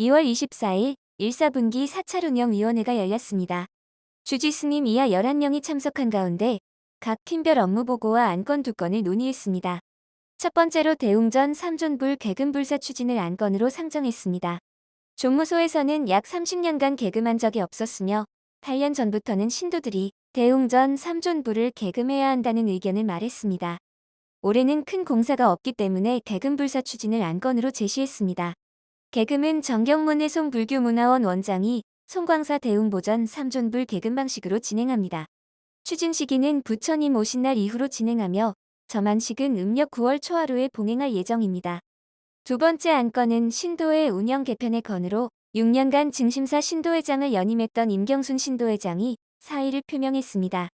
2월 24일 1사분기 4차 운영위원회가 열렸습니다. 주지 스님 이하 11명이 참석한 가운데 각 팀별 업무 보고와 안건 두 건을 논의했습니다. 첫 번째로 대웅전 3존불 개금불사 추진을 안건으로 상정했습니다. 종무소에서는 약 30년간 개금한 적이 없었으며 8년 전부터는 신도들이 대웅전 3존불을 개금해야 한다는 의견을 말했습니다. 올해는 큰 공사가 없기 때문에 개금불사 추진을 안건으로 제시했습니다. 개금은 정경문의 송불교문화원 원장이 송광사 대웅보전 3존불 개금 방식으로 진행합니다. 추진 시기는 부처님 오신 날 이후로 진행하며 점안식은 음력 9월 초하루에 봉행할 예정입니다. 두 번째 안건은 신도회 운영 개편의 건으로 6년간 증심사 신도회장을 연임했던 임경순 신도회장이 사의를 표명했습니다.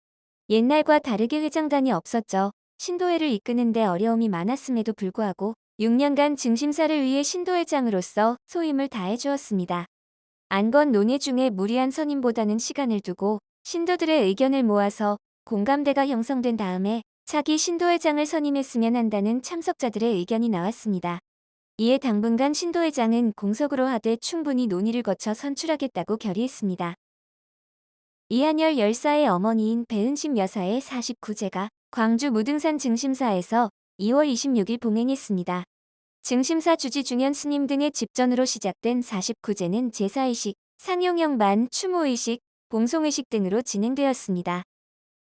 옛날과 다르게 회장단이 없었죠. 신도회를 이끄는데 어려움이 많았음에도 불구하고 6년간 증심사를 위해 신도회장으로서 소임을 다해 주었습니다. 안건 논의 중에 무리한 선임보다는 시간을 두고 신도들의 의견을 모아서 공감대가 형성된 다음에 차기 신도회장을 선임했으면 한다는 참석자들의 의견이 나왔습니다. 이에 당분간 신도회장은 공석으로 하되 충분히 논의를 거쳐 선출하겠다고 결의했습니다. 이한열 열사의 어머니인 배은심 여사의 49제가 광주 무등산 증심사에서 2월 26일 봉행했습니다. 증심사 주지 중현 스님 등의 집전으로 시작된 49제는 제사의식, 상용형반, 추모의식, 봉송의식 등으로 진행되었습니다.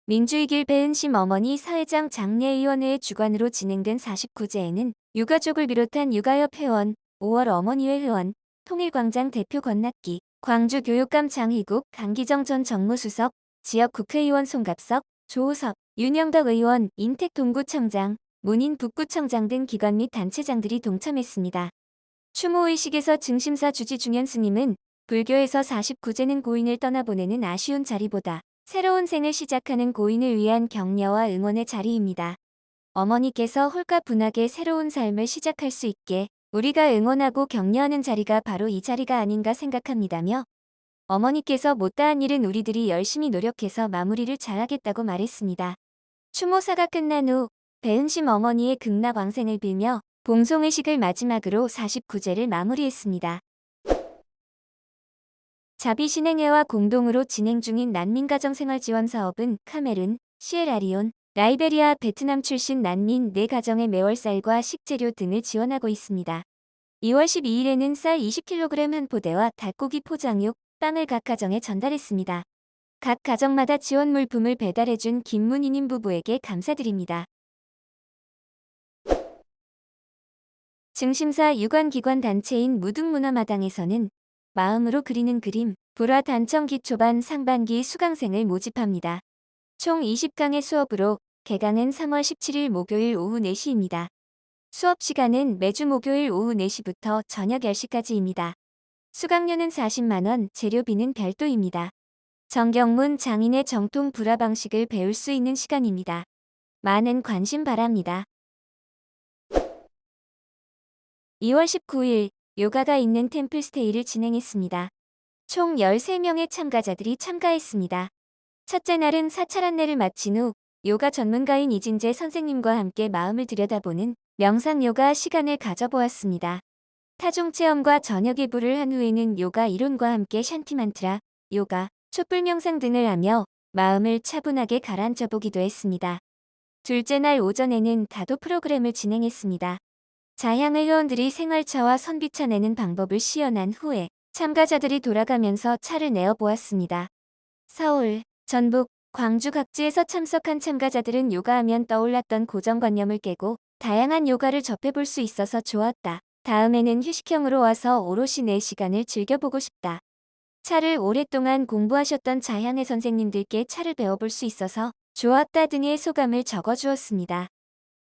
민주이길 배은심 어머니 사회장 장례위원회의 주관으로 진행된 49제에는 유가족을 비롯한 육아협 회원, 5월 어머니회 회원, 통일광장 대표 건낙기, 광주교육감 장희국, 강기정 전 정무수석, 지역 국회의원 송갑석, 조우섭, 윤영덕 의원, 인택동구청장, 문인 북구청장 등 기관 및 단체장들이 동참했습니다. 추모의식에서 증심사 주지 중현 스님은 불교에서 49제는 고인을 떠나보내는 아쉬운 자리보다 새로운 생을 시작하는 고인을 위한 격려와 응원의 자리입니다. 어머니께서 홀가 분하게 새로운 삶을 시작할 수 있게 우리가 응원하고 격려하는 자리가 바로 이 자리가 아닌가 생각합니다며 어머니께서 못다한 일은 우리들이 열심히 노력해서 마무리를 잘하겠다고 말했습니다. 추모사가 끝난 후 배은심 어머니의 극락왕생을 빌며 봉송의식을 마지막으로 49제를 마무리했습니다. 자비신행회와 공동으로 진행 중인 난민가정생활 지원 사업은 카메룬, 시에라리온, 라이베리아, 베트남 출신 난민 4가정의 매월 쌀과 식재료 등을 지원하고 있습니다. 2월 12일에는 쌀 20kg 한 포대와 닭고기 포장육, 빵을 각 가정에 전달했습니다. 각 가정마다 지원 물품을 배달해준 김문희님 부부에게 감사드립니다. 증심사 유관기관 단체인 무등문화마당에서는 마음으로 그리는 그림, 불화 단청 기 초반 상반기 수강생을 모집합니다. 총 20강의 수업으로 개강은 3월 17일 목요일 오후 4시입니다. 수업 시간은 매주 목요일 오후 4시부터 저녁 10시까지입니다. 수강료는 40만원, 재료비는 별도입니다. 정경문 장인의 정통 불화 방식을 배울 수 있는 시간입니다. 많은 관심 바랍니다. 2월 19일 요가가 있는 템플스테이를 진행했습니다. 총 13명의 참가자들이 참가했습니다. 첫째 날은 사찰 안내를 마친 후 요가 전문가인 이진재 선생님과 함께 마음을 들여다보는 명상 요가 시간을 가져보았습니다. 타종 체험과 저녁 예불을 한 후에는 요가 이론과 함께 샨티 만트라, 요가, 촛불 명상 등을 하며 마음을 차분하게 가라앉혀 보기도 했습니다. 둘째 날 오전에는 다도 프로그램을 진행했습니다. 자향의 회원들이 생활차와 선비차 내는 방법을 시연한 후에 참가자들이 돌아가면서 차를 내어 보았습니다. 서울, 전북, 광주 각지에서 참석한 참가자들은 요가하면 떠올랐던 고정관념을 깨고 다양한 요가를 접해볼 수 있어서 좋았다. 다음에는 휴식형으로 와서 오롯이 내 시간을 즐겨보고 싶다. 차를 오랫동안 공부하셨던 자향의 선생님들께 차를 배워볼 수 있어서 좋았다 등의 소감을 적어주었습니다.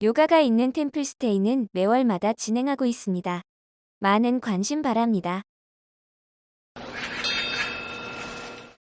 요가가 있는 템플스테이는 매월마다 진행하고 있습니다. 많은 관심 바랍니다.